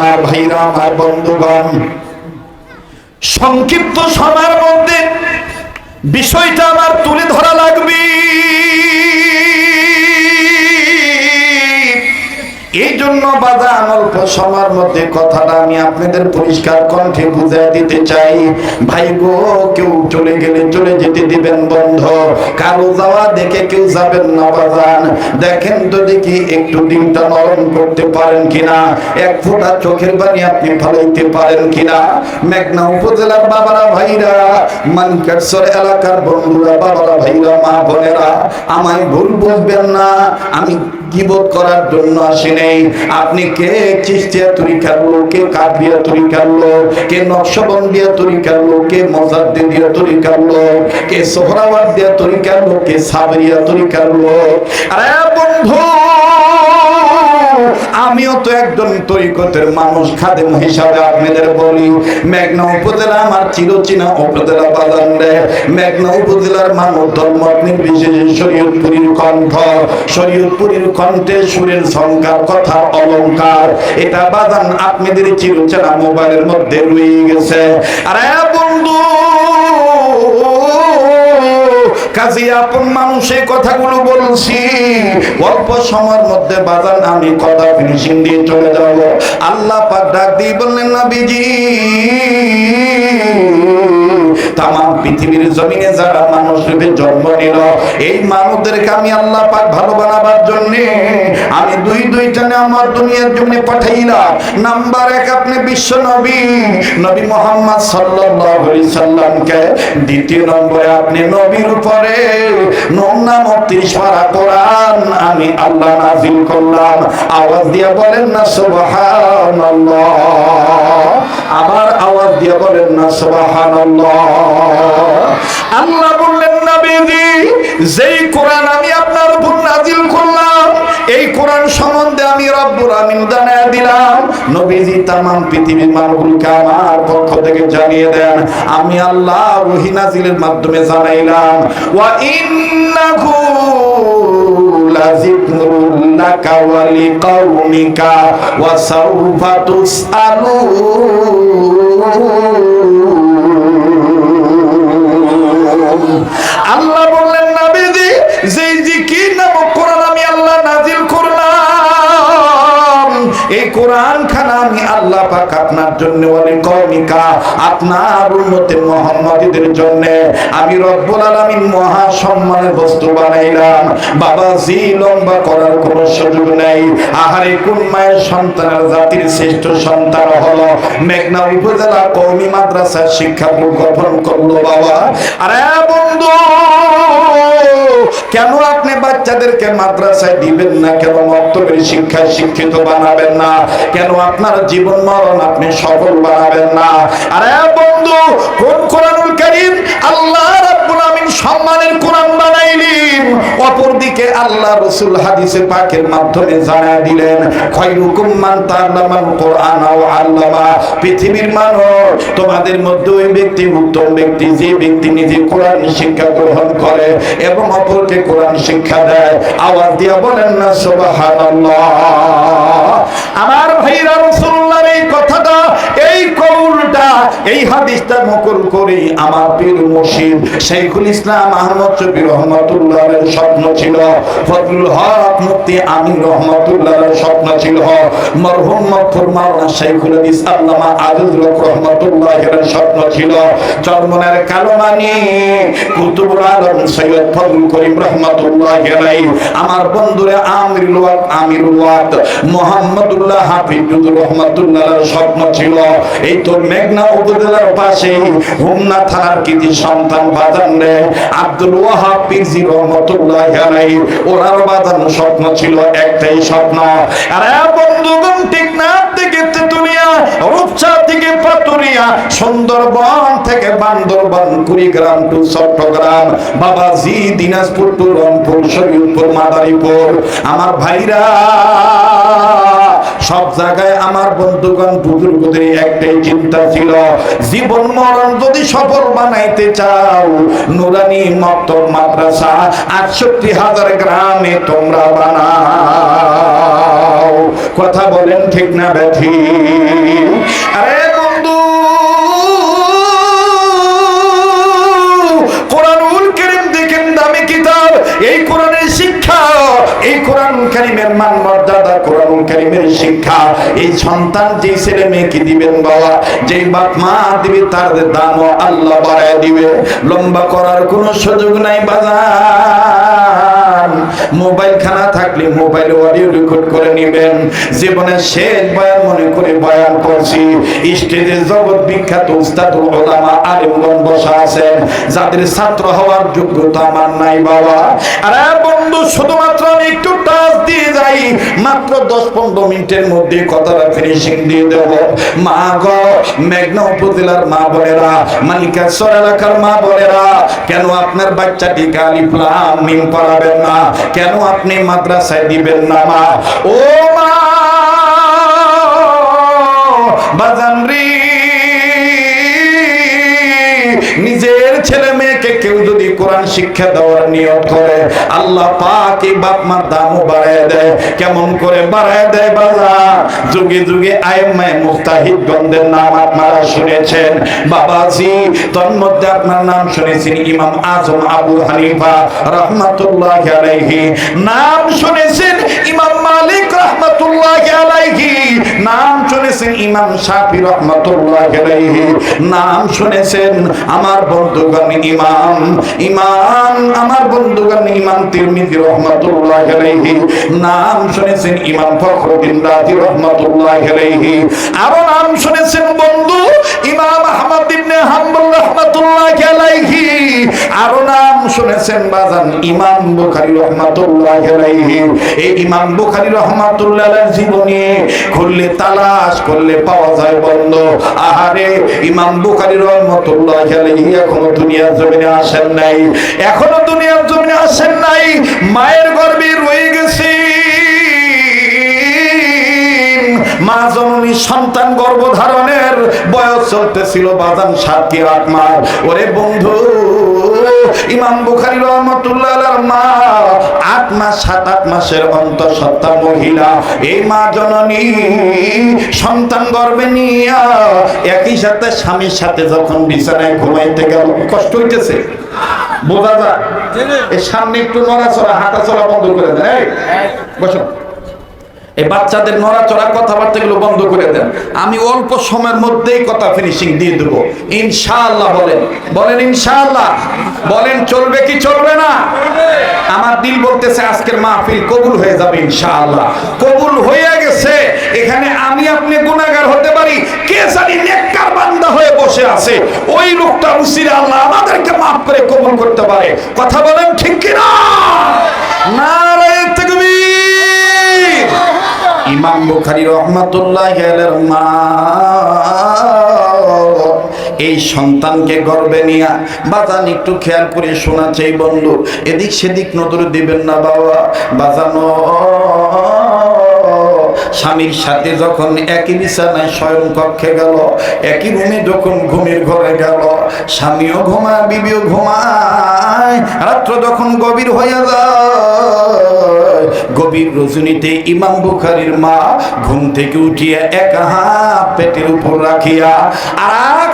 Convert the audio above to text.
আমার ভাইরা আমার বন্ধুগণ সংক্ষিপ্ত সময়ের মধ্যে বিষয়টা আমার তুলে ধরা লাগবে। জন্য বাদান অল্প সময়ের মধ্যে কথাটা আমি আপনাদের পরিষ্কার কণ্ঠে বুঝিয়ে দিতে চাই। ভাই গো, কেউ চলে গেলে চলে যেতে দিবেন বন্ধ। কারও যাওয়া দেখে কেউ যাবেন না বাজান। দেখেন তো দেখি একটু দিনটা নরম করতে পারেন কিনা। এক ফোঁটা চোখের পানি আপনি ফালাইতে পারেন কিনা। মেঘনা উপজেলার বাবারা ভাইরা মানকেশ্বর এলাকার বন্ধুরা, বাবারা ভাইরা, মা বোনেরা, আমায় ভুল বুঝবেন না। আমি গিবত করার জন্য আসে নেই। আপনি কে? চিস্তিয়া তরিকার লোক কে দিয়া তরিকার লোক কে নকশবন্দিয়া তরিকার লোক কে মজাদ্দিদিয়া তরিকার লোক কে সোহরাবাদ দিয়া তরিকার লোক কে সাবরিয়া তরিকার লোক আরে বন্ধু আমিও তো একজন তরিকতের মানুষ, খাদেম হিসাবে আপনাদের বলি। মেঘনা উপজেলা আমার চিরচেনা উপজেলা বাজান রে। মেঘনা উপজেলার মানুষ ধর্ম নির্বিশেষে শরীয়তপুরীর কণ্ঠ। শরীয়তপুরীর কণ্ঠে সুরের সংখ্যার কথা অলংকার। এটা বাজান আপনাদের চিরচেনা মোবাইলের মধ্যে রয়ে গেছে। আরে বন্ধু! কাজে আপন মানুষ, এই কথাগুলো বলছি। অল্প সময়ের মধ্যে বাজান, আমি কথা ফিনিশিং দিয়ে চলে যাব। আল্লাহ পাক ডাক দিয়ে বললেন না বিজি তাম পৃথিবীর জমিনে যারা মানুষ রূপে জন্ম নিল, এই মানুষদেরকে আমি আল্লাহ পাক ভালো বানাবার জন্য আমি দুই দুইটানে আমার দুনিয়ার জন্য পাঠাইলাম। নাম্বার এক, আপনি বিশ্ব নবী নবী মোহাম্মদ সাল্লাল্লাহু আলাইহি সাল্লামকে। দ্বিতীয় নম্বরে, আপনি নবীর উপরে নামক 30 পারা কোরআন আমি আল্লাহ নাযিল করলাম। আওয়াজ দিয়ে বলেন না, সুবহানাল্লাহ। আবার আওয়াজ দিয়ে বলেন না, সুবহানাল্লাহ। আল্লাহ বললেন, নবীজি, যেই কোরআন আমি আপনার উপর নাজিল করলাম, এই কোরআন সম্বন্ধে আমি রব্বুর আমিন জানিয়ে দিলাম। নবীজি তামাম পৃথিবীর মানুষগুলোকে আমার পক্ষ থেকে জানিয়ে দেন। আমি আল্লাহ ওহী নাযিলের মাধ্যমে জানাইলাম, ওয়া ইন্নাহু লাকা ওয়া লিকাউমিকা ওয়া আল্লাহ আল্লাহ পাক আপনার জন্য ওয়ালি আপনার উম্মতে মুহাম্মাদীদের জন্য। আমি রব্বুল আলামিন মহা বানাইলাম। বাবা জি লম্বা করার সুযোগ নেই। আহারে কোন মায়ের জাতির শ্রেষ্ঠ সন্তান হলো? মেঘনা উপজেলা মাদ্রাসার শিক্ষা গঠন করল বাবা। আরে বন্ধু, কেন আপনি বাচ্চাদেরকে মাদ্রাসায় দিবেন না? কেন মক্তবের শিক্ষায় শিক্ষিত বানাবেন না? কেন আপনার জীবন মরণ আপনি সফল বানাবেন না। আরে বন্ধু, কোন কোরআনুল কারীম আল্লাহ রাব্বুল আমিন সম্মানের কোরআন বানাইলেন? অপরদিকে আল্লাহ রাসূল হাদিসে পাকের মাধ্যমে জানায় দিলেন মান তাআল্লামাল কোরআন ওয়া আল্লামা। পৃথিবীর তোমাদের মধ্যে ওই ব্যক্তি উত্তম ব্যক্তি, যে ব্যক্তি নিজে কোরআন শিক্ষা গ্রহণ করে এবং অপরকে কোরআন শিক্ষা দেয়। আওয়াজ দিয়ে বলেন না, সুবহানাল্লাহ। আমার ভাইরা এই কথাটা এই হাদিসটা নকল করে আমার পীর মুর্শিদ শাইখুল ইসলাম আহমদ শফি রহমাতুল্লাহর স্বপ্ন ছিল। ফজলুল হক মুফতি আমিন রহমাতুল্লাহর স্বপ্ন ছিল। মরহুম মগফুর মাওলানা শাইখুল হাদিস আল্লামা আজিজুল হক রহমাতুল্লাহের স্বপ্ন ছিল। চরমনের কালোমানি কুতুবুল আলম সৈয়দ ফজলুল করিম রহমাতুল্লাহ আলাইহি। আমার বন্ধুরে আমিরুল ওয়াক আমিরুল ওয়াক মোহাম্মদুল্লাহ হাফিজুর রহমাতুল্লাহর স্বপ্ন ছিল। এই তো মেঘনা উপজেলার পাশে হুমনা থানার কৃতি সন্তান বাজান রে আব্দুল ওয়াহাব রহমাতুল্লাহ ওনার বাজান স্বপ্ন ছিল একটাই স্বপ্ন। বন্ধুগণ, ঠিক না? থেকে তেতুলিয়া রূপসা থেকে পাতুরিয়া, সুন্দরবন থেকে বান্দরবান, কুড়িগ্রাম টু চট্টগ্রাম, বাবাজি, দিনাজপুর টু রংপুর, শরীয়তপুর, মাদারীপুর। আমার ভাইরা সব জায়গায় আমার বন্ধুগণ, বুজুর্গদের একটাই চিন্তা ছিল, জীবন মরণ যদি সফল বানাইতে চাও, নুরানি মক্তব মাদ্রাসা আটষট্টি হাজার গ্রামে তোমরা বানাও। কথা বলেন ঠিক না ব্যাঠি সন্তান যে ছেলে মেয়েকে দিবেন বাবা, যেই বাপ মা দিবে তার দামও আল্লাহ বাড়ায় দিবে। লম্বা করার কোনো সুযোগ নাই বাজার মোবাইল খানা থাকলে মোবাইল অডিও রেকর্ড করে নেবেন। জীবনের শেষ বয়ান মনে করে বয়ান করছি। স্টেজে জগৎ বিখ্যাত উস্তাদুল ওলামা আলিমগণ বসা আছেন। যাদের ছাত্র হওয়ার যোগ্যতা আমার নাই বাবা। আরে বন্ধু, শুধুমাত্র আমি একটু যাই, মাত্র দশ পনেরো মিনিটের মধ্যে কথাটা ফিনিশিং দিয়ে দেব। মা গ, মেঘনা উপজেলার মা বোনেরা মালিকাশ্বর এলাকার মা বোনেরা, কেন আপনার বাচ্চাটি গালিফলাম মিম পড়াবেন না? কেন আপনি মাদ্রাসায় দিবেন না, মা? ও মা! বাজান নিজের ছেলে মেয়েকে কেউ যদি কোরআন শিক্ষা দেওয়ার নিয়ত করে, আল্লাহ পাক এই বাপ মার দামও বাড়ায় দেয়। কেমন করে বাড়ায় দেয় বাজার? যুগে যুগে আইমায় মুস্তাহিদ গন্ধের নাম আপনারা শুনেছেন। বাবাজি তোর মধ্যে আপনার নাম শুনেছেন ইমাম আজম আবু হানিফা রহমাতুল্লাহ আলাইহি। নাম শুনেছেন ইমাম মালিক রহমাতুল্লাহ আলাইহি। নাম শুনেছেন ইমাম শাফি রহমাতুল্লাহ আলাইহি। নাম শুনেছেন আমার বন্ধুগণ ইমাম ইমাম, আমার বন্ধুগণ ইমাম তিরমিজি রহমাতুল্লাহ আলাইহি, নাম শুনেছেন ইমাম ফখরুদ্দিন রাজি রহমাতুল্লাহ আলাইহি। আরও নাম শুনেছেন বন্ধু ইমাম আহমদ ইবনে হাম্বল রহমাতুল্লাহ আলাইহি আরও নাম শুনেছেন বাজান, ইমাম বুখারী রহমাতুল্লাহ আলাইহি। এই ইমাম বুখারী রহমাতুল্লাহ আলাইহির জীবনী খুললে তালাশ করলে পাওয়া যায় বন্ধু। আহারে, ইমাম বুখারী রহমাতুল্লাহ আলাইহি এখনও দুনিয়ার জমিনে আসেন নাই। এখনও দুনিয়ার জমিনে আসেন নাই। মায়ের মা জননী সন্তান গর্ভধারণের বয়স চলতেছিল বাজান সাত কি আট মাস। ওরে বন্ধু ইমাম বুখারি রহমতুল্লাহ মা আট মাস সাত আট মাসের অন্তঃসত্ত্বা মহিলা। এই মা জননী সন্তান গর্ভে নিয়া একই সাথে স্বামীর সাথে যখন বিছানায় ঘুমাইতে গেল কষ্ট হইতেছে? বোঝা যায়? এই সামনে একটু নড়াচড়া হাঁটা চলা বন্ধ করে এই বসো। এই বাচ্চাদের নড়াচড়া কথাবার্তা গুলো বন্ধ করে দেন। আমি অল্প সময়ের মধ্যেই কথা ফিনিশিং দিয়ে দেবো। ইনশাআল্লাহ বলেন। বলেন ইনশাআল্লাহ। বলেন, চলবে কি চলবে না? আমার দিল বলতেছে, আজকের মাহফিল কবুল হয়ে যাবে ইনশাআল্লাহ। কবুল হয়ে গেছে। এখানে আমি আপনি গুনাহগার হতে পারি। কে জানি নেককার বান্দা হয়ে বসে আছে। ওই লোকটা উসিরে আল্লাহ আমাদেরকে মাফ করে কবুল করতে পারে। কথা বলেন ঠিক কি না। ইমাম বুখারি রহমাতুল্লাহ মা এই সন্তানকে গর্বে নিয়া বাজান একটু খেয়াল করে শোনা চাই বন্ধু। এদিক সেদিক নজর দিবেন না বাবা। বাজানো স্বামীর সাথে যখন একই বিছানায় স্বয়ং কক্ষে গেল, একই রুমে যখন ঘুমের ঘরে গেল, স্বামীও ঘুমায়, বিবিও ঘুমায়, রাত্র যখন গভীর হইয়া যায়, গভীর রজনীতে ইমাম বুখারির মা ঘুম থেকে উঠিয়া এক হাত পেটের উপর রাখিয়া আর